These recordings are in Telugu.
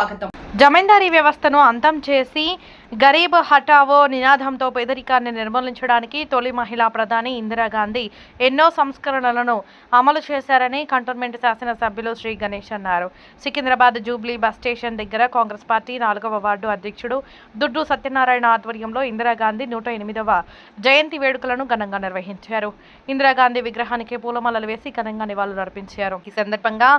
స్వాగతం. జమీందారీ వ్యవస్థను అంతం చేసి గరీబ్ హటావో నినాదంతో పేదరికాన్ని నిర్మూలించడానికి తొలి మహిళా ప్రధాని ఇందిరాగాంధీ ఎన్నో సంస్కరణలను అమలు చేశారని కంటోన్మెంట్ శాసనసభ్యులు శ్రీ గణేష్ అన్నారు. సికింద్రాబాద్ జూబ్లీ బస్ స్టేషన్ దగ్గర కాంగ్రెస్ పార్టీ నాలుగవ వార్డు అధ్యక్షుడు దుడ్డు సత్యనారాయణ ఆధ్వర్యంలో ఇందిరాగాంధీ నూట ఎనిమిదవ జయంతి వేడుకలను ఘనంగా నిర్వహించారు. ఇందిరాగాంధీ విగ్రహానికి పూలమాలలు వేసి ఘనంగా నివాళులర్పించారు ఈ సందర్భంగా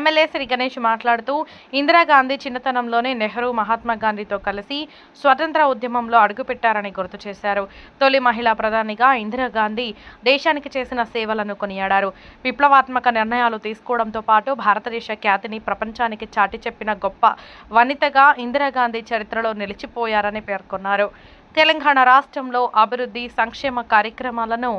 ఎమ్మెల్యే శ్రీ గణేష్ మాట్లాడుతూ ఇందిరాగాంధీ చిన్నతనంలోనే నెహ్రూ మహాత్మా గాంధీతో కలిసి స్వ స్వతంత్ర ఉద్యమంలో అడుగుపెట్టారని గుర్తు చేశారు. తొలి మహిళా ప్రధానిగా ఇందిరాగాంధీ దేశానికి చేసిన సేవలను కొనియాడారు. విప్లవాత్మక నిర్ణయాలు తీసుకోవడంతో పాటు భారతదేశ ఖ్యాతిని ప్రపంచానికి చాటి చెప్పిన గొప్ప వనితగా ఇందిరాగాంధీ చరిత్రలో నిలిచిపోయారని పేర్కొన్నారు. తెలంగాణ రాష్ట్రంలో అభివృద్ధి సంక్షేమ కార్యక్రమాలను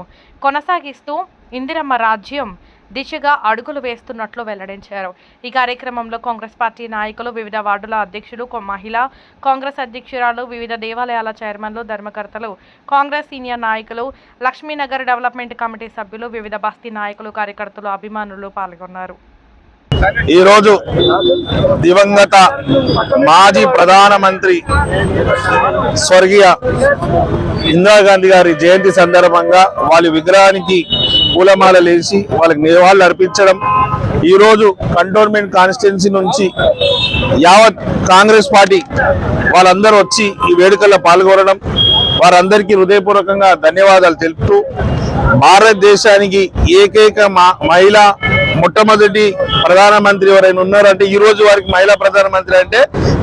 కొనసాగిస్తూ ఇందిరమ్మ రాజ్యం దిశగా అడుగులు వేస్తున్నట్లు వెల్లడించారు. ఈ కార్యక్రమంలో కాంగ్రెస్ పార్టీ నాయకులు వివిధ వార్డుల అధ్యక్షులు మహిళా కాంగ్రెస్ అధ్యక్షురాలు వివిధ దేవాలయాల చైర్మన్లు ధర్మకర్తలు కాంగ్రెస్ సీనియర్ నాయకులు లక్ష్మీనగర్ డెవలప్మెంట్ కమిటీ సభ్యులు వివిధ బస్తీ నాయకులు కార్యకర్తలు అభిమానులు పాల్గొన్నారు. ఈరోజు దివంగత మాజీ ప్రధానమంత్రి స్వర్గీయ ఇందిరాగాంధీ గారి జయంతి సందర్భంగా వాళ్ళ విగ్రహానికి పూలమాలలు వేసి వాళ్ళకి నివాళులు అర్పించడం. ఈరోజు కంటోన్మెంట్ కాన్స్టిట్యున్సీ నుంచి యావత్ కాంగ్రెస్ పార్టీ వాళ్ళందరూ వచ్చి ఈ వేడుకల్లో పాల్గొనడం. వారందరికీ హృదయపూర్వకంగా ధన్యవాదాలు తెలుపుతూ భారతదేశానికి ఏకైక మా- మహిళ మొట్టమొదటి ప్రధానమంత్రి ఎవరైనా ఉన్నారంటే ఈ రోజు వారికి మహిళా ప్రధానమంత్రి అంటే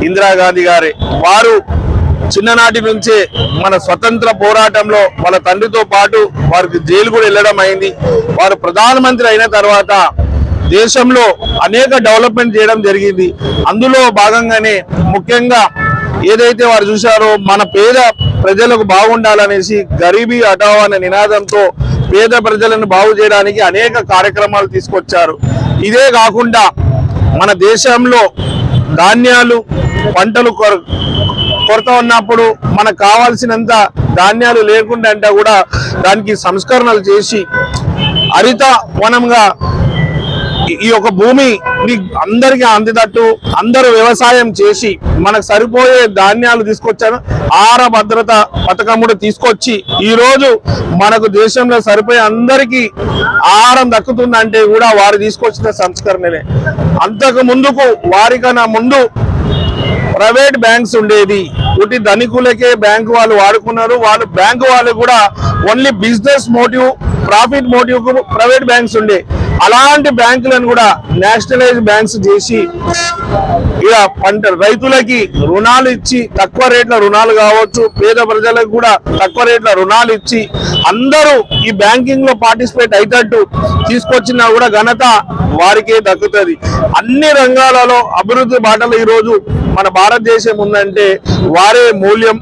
ఇందిరాగాంధీ గారే. వారు చిన్ననాటి నుంచే మన స్వతంత్ర పోరాటంలో వాళ్ళ తండ్రితో పాటు వారికి జైలు కూడా వెళ్ళడం అయింది. వారు ప్రధానమంత్రి అయిన తర్వాత దేశంలో అనేక డెవలప్మెంట్ చేయడం జరిగింది. అందులో భాగంగానే ముఖ్యంగా ఏదైతే వారు చూశారో మన పేద ప్రజలకు బాగుండాలనేసి గరీబీ హటావో అనే నినాదంతో పేద ప్రజలను బాగు చేయడానికి అనేక కార్యక్రమాలు తీసుకొచ్చారు. ఇదే కాకుండా మన దేశంలో ధాన్యాలు పంటలు కొరత ఉన్నప్పుడు మనకు కావాల్సినంత ధాన్యాలు లేకుండా అంటే కూడా దానికి సంస్కరణలు చేసి హరిత వనంగా ఈ- యొక్క భూమి అందరికి అందేటట్టు అందరూ వ్యవసాయం చేసి మనకు సరిపోయే ధాన్యాలు తీసుకొచ్చాను ఆహార భద్రత పథకం కూడా తీసుకొచ్చి ఈ రోజు మనకు దేశంలో సరిపోయే అందరికీ ఆహారం దక్కుతుందంటే కూడా వారు తీసుకొచ్చిన సంస్కరణలే. అంతకు ముందుకు వారికన్నా ముందు ప్రైవేట్ బ్యాంక్స్ ఉండేది ఒకటి ధనికులకే బ్యాంకు వాళ్ళు వాడుకున్నారు. వాళ్ళు బ్యాంకు వాళ్ళు కూడా ఓన్లీ బిజినెస్ మోటివ్ ప్రాఫిట్ మోటివ్కు ప్రైవేట్ బ్యాంక్స్ ఉండే. అలాంటి బ్యాంకులను కూడా నేషనలైజ్ బ్యాంక్స్ చేసి ఇక పంట రైతులకి రుణాలు ఇచ్చి తక్కువ రేట్ల రుణాలు కావచ్చు పేద ప్రజలకు కూడా తక్కువ రేట్ల రుణాలు ఇచ్చి అందరూ ఈ బ్యాంకింగ్లో పార్టిసిపేట్ అయ్యేటట్టు తీసుకొచ్చినా కూడా ఘనత వారికే దక్కుతుంది. అన్ని రంగాలలో అభివృద్ధి బాటలు ఈ రోజు మన భారతదేశం ఉందంటే వారే మూల్యం.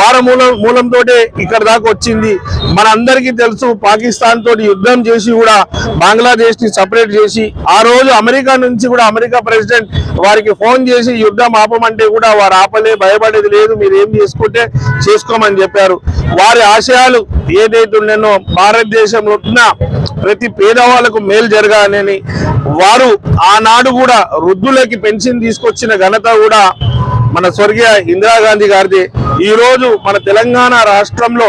వారి మూలం మూలంతో ఇక్కడ దాకా వచ్చింది. మన అందరికీ తెలుసు పాకిస్తాన్ తోటి యుద్ధం చేసి కూడా బంగ్లాదేశ్ని సపరేట్ చేసి ఆ రోజు అమెరికా నుంచి కూడా అమెరికా ప్రెసిడెంట్ వారికి ఫోన్ చేసి యుద్ధం ఆపమంటే కూడా వారు ఆపలే భయపడేది లేదు మీరు ఏం చేసుకుంటే చేసుకోమని చెప్పారు. వారి ఆశయాలు ఏదైతే ఉండేనో భారతదేశంలో ఉన్న ప్రతి పేదవాళ్ళకు మేలు జరగాలని వారు ఆనాడు కూడా వృద్ధులకి పెన్షన్ తీసుకొచ్చిన ఘనత కూడా మన స్వర్గీయ ఇందిరాగాంధీ గారిది. ఈ రోజు మన తెలంగాణ రాష్ట్రంలో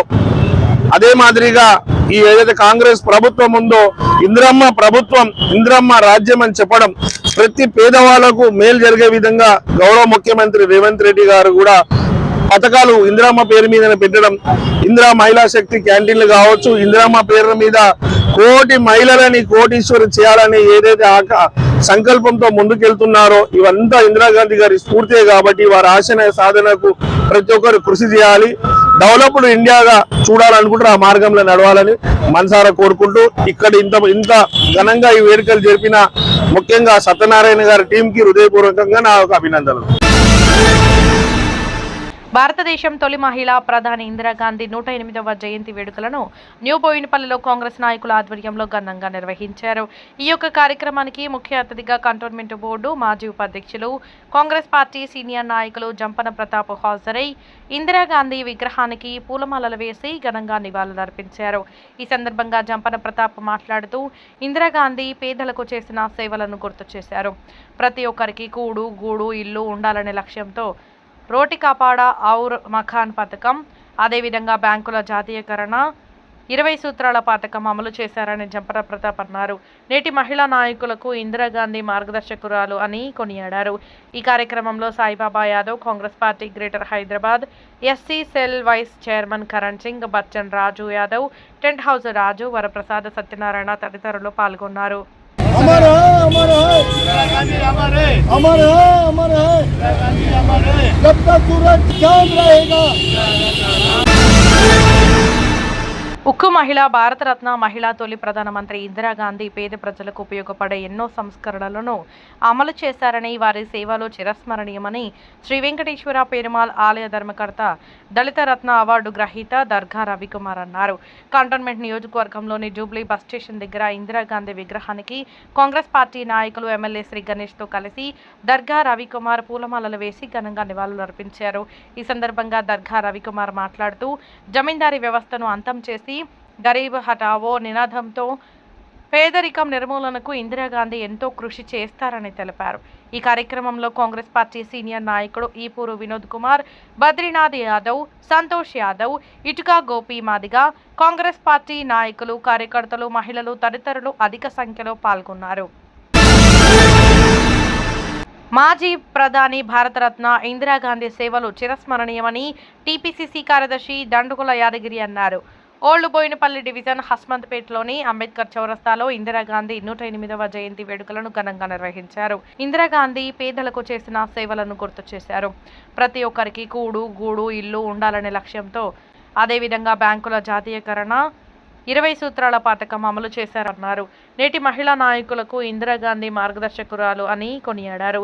అదే మాదిరిగా ఈ ఏదైతే కాంగ్రెస్ ప్రభుత్వం ఉందో ఇంద్రమ్మ ప్రభుత్వం ఇంద్రమ్మ రాజ్యం అని చెప్పడం ప్రతి పేదవాళ్ళకు మేలు జరిగే విధంగా గౌరవ ముఖ్యమంత్రి రేవంత్ రెడ్డి గారు కూడా పథకాలు ఇందిరమ్మ పేరు మీద పెట్టడం ఇందిరా మహిళా శక్తి క్యాంటీన్లు కావచ్చు ఇందిరమ్మ పేరు మీద కోటి మహిళలని కోటీశ్వరి చేయాలని ఏదైతే ఆక సంకల్పంతో ముందుకెళ్తున్నారో ఇవంతా ఇందిరాగాంధీ గారి స్ఫూర్తే కాబట్టి వారి ఆశన సాధనకు ప్రతి ఒక్కరు కృషి చేయాలి. డెవలప్డ్ ఇండియాగా చూడాలనుకుంటారు ఆ మార్గంలో నడవాలని మనసారా కోరుకుంటూ ఇక్కడ ఇంత ఇంత ఘనంగా ఈ వేడుకలు జరిపిన ముఖ్యంగా సత్యనారాయణ గారి టీంకి హృదయపూర్వకంగా నా యొక్క అభినందనలు. భారతదేశం తొలి మహిళా ప్రధాని ఇందిరాగాంధీ నూట ఎనిమిదవ జయంతి వేడుకలను న్యూ బోయినపల్లిలో కాంగ్రెస్ నాయకుల ఆధ్వర్యంలో ఘనంగా నిర్వహించారు. ఈ యొక్క కార్యక్రమానికి ముఖ్య అతిథిగా కంటోన్మెంట్ బోర్డు మాజీ ఉపాధ్యక్షులు కాంగ్రెస్ పార్టీ సీనియర్ నాయకులు జంపన ప్రతాప్ హాజరై ఇందిరాగాంధీ విగ్రహానికి పూలమాలలు వేసి ఘనంగా నివాళులర్పించారు ఈ సందర్భంగా జంపన ప్రతాప్ మాట్లాడుతూ ఇందిరాగాంధీ పేదలకు చేసిన సేవలను గుర్తు చేశారు. ప్రతి ఒక్కరికి కూడు గూడు ఇల్లు ఉండాలనే లక్ష్యంతో రోటి కాపాడ ఔర్ మఖాన్ పథకం అదేవిధంగా బ్యాంకుల జాతీయకరణ ఇరవై సూత్రాల పథకం అమలు చేశారని జంపర ప్రతాప్ అన్నారు. నేటి మహిళా నాయకులకు ఇందిరాగాంధీ మార్గదర్శకురాలు అని కొనియాడారు. ఈ కార్యక్రమంలో Saibaba Yadav Congress party greater Hyderabad SC cell vice chairman Karan Singh Bachchan Raju Yadav tent house Raju Varaprasad Satyanarayana తదితరులు పాల్గొన్నారు. अमर है अमर है अमर है अमर है अमर है अमर है जब तक सूरज चांद रहेगा ఉక్కు మహిళ భారతరత్న మహిళా తొలి ప్రధానమంత్రి ఇందిరాగాంధీ పేద ప్రజలకు ఉపయోగపడే ఎన్నో సంస్కరణలను అమలు చేశారని వారి సేవలు చిరస్మరణీయమని శ్రీ వెంకటేశ్వర పెరుమాల్ ఆలయ ధర్మకర్త దళిత రత్న అవార్డు గ్రహీత దర్గా రవికుమార్ అన్నారు. కంటోన్మెంట్ నియోజకవర్గంలోని జూబ్లీ బస్ స్టేషన్ దగ్గర ఇందిరాగాంధీ విగ్రహానికి కాంగ్రెస్ పార్టీ నాయకులు ఎమ్మెల్యే శ్రీ గణేష్తో కలిసి దర్గా రవికుమార్ పూలమాలలు వేసి ఘనంగా నివాళులర్పించారు ఈ సందర్భంగా దర్గా రవికుమార్ మాట్లాడుతూ జమీందారీ వ్యవస్థను అంతం చేసి గరీబ్ హటావో నినాదంతో పేదరికం నిర్మూలనకు ఇందిరాగాంధీ ఎంతో కృషి చేస్తారని తెలిపారు. ఈ కార్యక్రమంలో కాంగ్రెస్ పార్టీ సీనియర్ నాయకుడు ఈపూరు వినోద్ కుమార్ బద్రీనాథ్ యాదవ్ సంతోష్ యాదవ్ ఇటుకా గోపి మాదిగ కాంగ్రెస్ పార్టీ నాయకులు కార్యకర్తలు మహిళలు తదితరులు అధిక సంఖ్యలో పాల్గొన్నారు. మాజీ ప్రధాని భారతరత్న ఇందిరాగాంధీ సేవలు చిరస్మరణీయమని టీపీసీసీ కార్యదర్శి దండుకుల యాదగిరి అన్నారు. ఓల్డ్ బోయినపల్లి డివిజన్ హస్మంత్పేటలోని అంబేద్కర్ చౌరస్తాలో ఇందిరాగాంధీ నూట ఎనిమిదవ జయంతి వేడుకలను ఘనంగా నిర్వహించారు. ఇందిరాగాంధీ పేదలకు చేసిన సేవలను గుర్తు చేశారు. ప్రతి ఒక్కరికి కూడు గూడు ఇల్లు ఉండాలనే లక్ష్యంతో అదేవిధంగా బ్యాంకుల జాతీయకరణ ఇరవై సూత్రాల పథకం అమలు చేశారన్నారు. నేటి మహిళా నాయకులకు ఇందిరాగాంధీ మార్గదర్శకురాలు అని కొనియాడారు.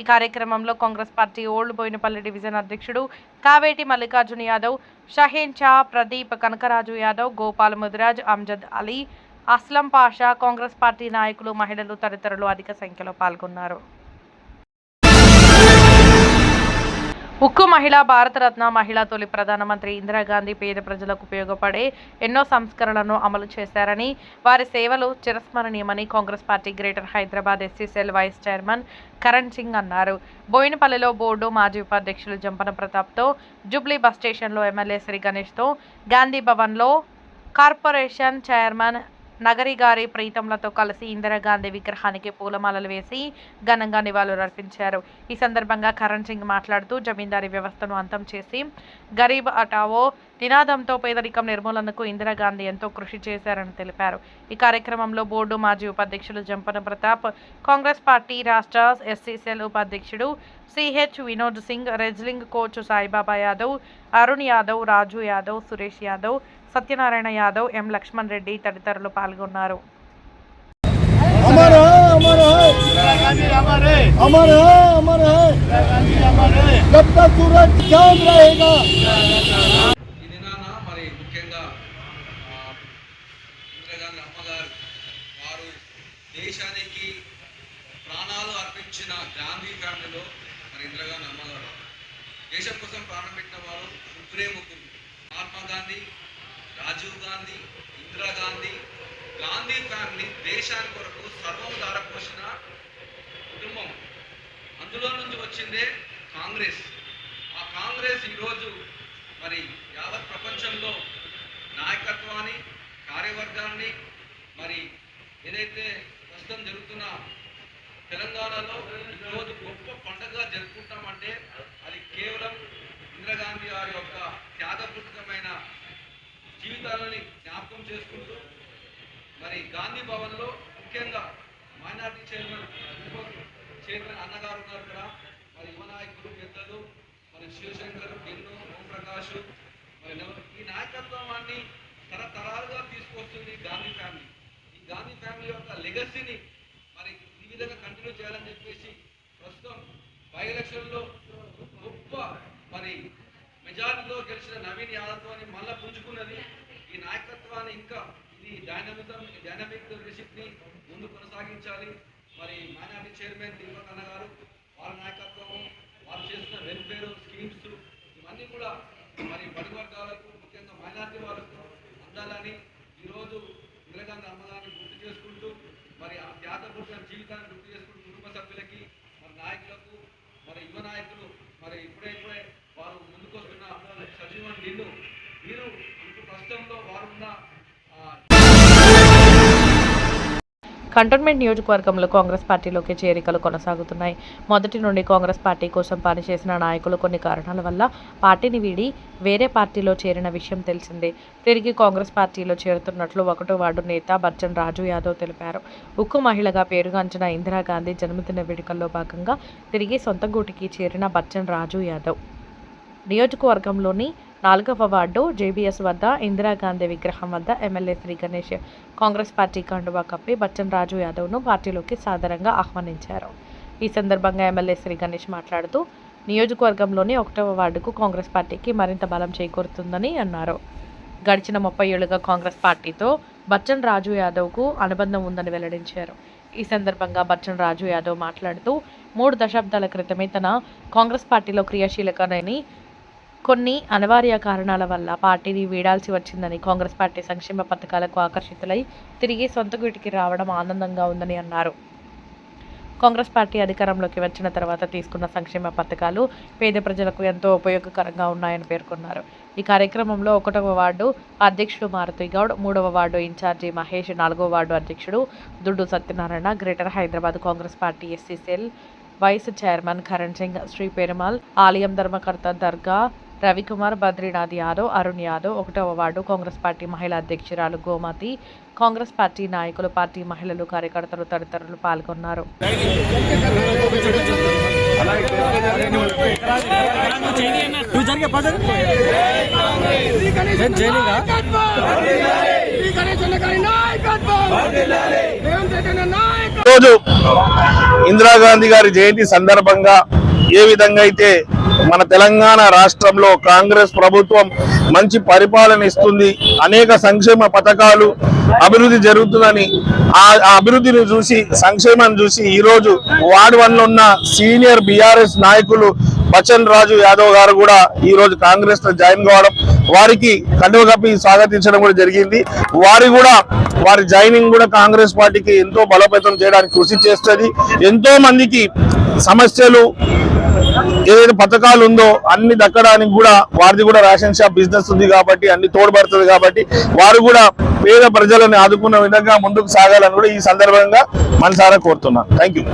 ఈ కార్యక్రమంలో Congress party old Bowenpally division అధ్యక్షుడు కావేటి మల్లికార్జున యాదవ్ షహీన్ షా ప్రదీప్ కనకరాజు యాదవ్ గోపాల్ ముదిరాజ్ అమ్జద్ అలీ అస్లం పాషా కాంగ్రెస్ పార్టీ నాయకులు మహిళలు తదితరులు అధిక సంఖ్యలో పాల్గొన్నారు. ఉక్కు మహిళ భారతరత్న మహిళా తొలి ప్రధానమంత్రి ఇందిరాగాంధీ పేద ప్రజలకు ఉపయోగపడే ఎన్నో సంస్కరణలను అమలు చేశారని వారి సేవలు చిరస్మరణీయమని Congress party greater Hyderabad SC cell vice chairman Karan Singh అన్నారు. బోయినపల్లిలో బోర్డు మాజీ ఉపాధ్యక్షులు జంపన ప్రతాప్తో జూబ్లీ బస్ స్టేషన్లో ఎమ్మెల్యే శ్రీ గణేష్తో గాంధీ భవన్లో కార్పొరేషన్ చైర్మన్ నగరి గారి ప్రీతంలతో కలిసి ఇందిరాగాంధీ విగ్రహానికి పూలమాలలు వేసి ఘనంగా నివాళులు అర్పించారు. ఈ సందర్భంగా కరణ్ సింగ్ మాట్లాడుతూ జమీందారీ వ్యవస్థను అంతం చేసి గరీబ్ అటావో నినాదంతో పేదరికం నిర్మూలనకు ఇందిరాగాంధీ ఎంతో కృషి చేశారని తెలిపారు. ఈ కార్యక్రమంలో బోర్డు మాజీ ఉపాధ్యక్షులు జంపన ప్రతాప్ కాంగ్రెస్ పార్టీ రాష్ట్ర ఎస్సీసీఎల్ ఉపాధ్యక్షుడు CH Vinod Singh wrestling coach Saibaba Yadav Arun Yadav Raju Yadav Suresh Yadav Satyanarayana Yadav M Laxman Reddy తదితరులు పాల్గొన్నారు. దేశానికి కోసం ప్రాణం పెట్టిన వారు సుప్రీం రాజీవ్ గాంధీ ఇందిరాగాంధీ గాంధీ ఫ్యామిలీ దేశాని కొరకు సర్వం పోషణ కుటుంబం. అందులో నుంచి వచ్చిందే కాంగ్రెస్. ఆ కాంగ్రెస్ ఈరోజు మరి యావత్ ప్రపంచంలో నాయకత్వాన్ని కార్యవర్గాన్ని మరి ఏదైతే ప్రస్తుతం జరుగుతున్న తెలంగాణలో ఈరోజు గొప్ప పండుగ జరుపుకుంటామంటే అది కేవలం ఇందిరాగాంధీ వారి యొక్క త్యాగపూరితమైన జీవితాలని జ్ఞాపకం చేసుకుంటూ మరి గాంధీ భవన్లో ముఖ్యంగా మైనార్టీ చైర్మన్ చైర్మన్ అన్నగారు ఉన్నారు ఇక్కడ మరి యువ నాయకులు పెద్దలు మరి శివశంకర్ బిన్ను ఓంప్రకాష్ మరి నవ- ఈ నాయకత్వాన్ని తరతరాలుగా తీసుకొస్తుంది గాంధీ ఫ్యామిలీ. ఈ గాంధీ ఫ్యామిలీ యొక్క లెగసీని మరి ఈ విధంగా కంటిన్యూ చేయాలని చెప్పేసి ప్రస్తుతం బై ఎలక్షన్లో గొప్ప మరి మెజారిటీతో గెలిచిన నవీన్ యాదవ్ని మళ్ళా పుంజుకున్నది. నాయకత్వాన్ని ఇంకా ఇది డైనమిజం డైనమిక్ లీడర్షిప్ని ముందు కొనసాగించాలి. మరి మైనార్టీ చైర్మన్ దీపక్ అన్న గారు వారి నాయకత్వము వారు చేసిన వెల్ఫేర్ స్కీమ్స్ ఇవన్నీ కూడా మరి బడి వర్గాలకు ముఖ్యంగా మైనార్టీ వాళ్ళకు అందాలని ఈరోజు ఇంద్రగాంధీ అమ్మగారిని గుర్తు చేసుకుంటూ మరి ఆ త్యాగపూర్ణ కంటోన్మెంట్ నియోజకవర్గంలో కాంగ్రెస్ పార్టీలోకి చేరికలు కొనసాగుతున్నాయి. మొదటి నుండి కాంగ్రెస్ పార్టీ కోసం పనిచేసిన నాయకులు కొన్ని కారణాల వల్ల పార్టీని వీడి వేరే పార్టీలో చేరిన విషయం తెలిసిందే. తిరిగి కాంగ్రెస్ పార్టీలో చేరుతున్నట్లు ఒకటో వార్డు నేత బచ్చన్ రాజు యాదవ్ తెలిపారు. ఉక్కు మహిళగా పేరుగాంచిన ఇందిరాగాంధీ జన్మదిన వేడుకల్లో భాగంగా తిరిగి సొంత గూటికి చేరిన బచ్చన్ రాజు యాదవ్. నియోజకవర్గంలోని నాలుగవ వార్డు జేబీఎస్ వద్ద ఇందిరాగాంధీ విగ్రహం వద్ద ఎమ్మెల్యే శ్రీ గణేష్ కాంగ్రెస్ పార్టీ కండువా కప్పి బచ్చన్ రాజు యాదవ్ను పార్టీలోకి సాదరంగా ఆహ్వానించారు. ఈ సందర్భంగా ఎమ్మెల్యే శ్రీ గణేష్ మాట్లాడుతూ నియోజకవర్గంలోని ఒకటవ వార్డుకు కాంగ్రెస్ పార్టీకి మరింత బలం చేకూరుతుందని అన్నారు. గడిచిన ముప్పై ఏళ్ళుగా కాంగ్రెస్ పార్టీతో బచ్చన్ రాజు యాదవ్కు అనుబంధం ఉందని వెల్లడించారు. ఈ సందర్భంగా బచ్చన్ రాజు యాదవ్ మాట్లాడుతూ మూడు దశాబ్దాల క్రితమే తన కాంగ్రెస్ పార్టీలో క్రియాశీలకనని కొన్ని అనివార్య కారణాల వల్ల పార్టీని వీడాల్సి వచ్చిందని కాంగ్రెస్ పార్టీ సంక్షేమ పథకాలకు ఆకర్షితులై తిరిగి సొంత గుటికి రావడం ఆనందంగా ఉందని అన్నారు. కాంగ్రెస్ పార్టీ అధికారంలోకి వచ్చిన తర్వాత తీసుకున్న సంక్షేమ పథకాలు పేద ప్రజలకు ఎంతో ఉపయోగకరంగా ఉన్నాయని పేర్కొన్నారు. ఈ కార్యక్రమంలో ఒకటవ వార్డు అధ్యక్షుడు మారుతి గౌడ్ మూడవ వార్డు ఇన్ఛార్జి మహేష్ నాలుగవ వార్డు అధ్యక్షుడు Duddu Satyanarayana greater Hyderabad Congress party SC cell vice chairman Karan Singh Shri Perumal ఆలయం ధర్మకర్త దర్గా రవికుమార్ బద్రీనాథ్ యాదవ్ అరుణ్ యాదవ్ ఒకటవ వార్డు కాంగ్రెస్ పార్టీ మహిళా అధ్యక్షురాలు గోమతి. కాంగ్రెస్ పార్టీ నాయకులు పార్టీ మహిళలు కార్యకర్తలు తదితరులు పాల్గొన్నారు. రోజు ఇందిరాగాంధీ గారి జయంతి సందర్భంగా ఏ విధంగా అయితే మన తెలంగాణ రాష్ట్రంలో కాంగ్రెస్ ప్రభుత్వం మంచి పరిపాలన ఇస్తుంది. అనేక సంక్షేమ పథకాలు అభివృద్ధి జరుగుతుందని ఆ అభివృద్ధిని చూసి సంక్షేమాన్ని చూసి ఈరోజు వార్డు వన్లో ఉన్న సీనియర్ బీఆర్ఎస్ నాయకులు బచన్ రాజు యాదవ్ గారు కూడా ఈరోజు కాంగ్రెస్లో జాయిన్ కావడం వారికి కండువ కప్పి స్వాగతించడం కూడా జరిగింది. వారి కూడా వారి జాయినింగ్ కూడా కాంగ్రెస్ పార్టీకి ఎంతో బలోపేతం చేయడానికి కృషి చేస్తుంది. ఎంతో మందికి సమస్యలు ఏదైతే పథకాలు ఉందో అన్ని దక్కడానికి కూడా వారిది కూడా రేషన్ షాప్ బిజినెస్ ఉంది కాబట్టి అన్ని తోడ్పడుతుంది కాబట్టి వారు కూడా పేద ప్రజలను ఆదుకున్న విధంగా ముందుకు సాగాలని కూడా ఈ సందర్భంగా మనసారా కోరుతున్నాను. Thank you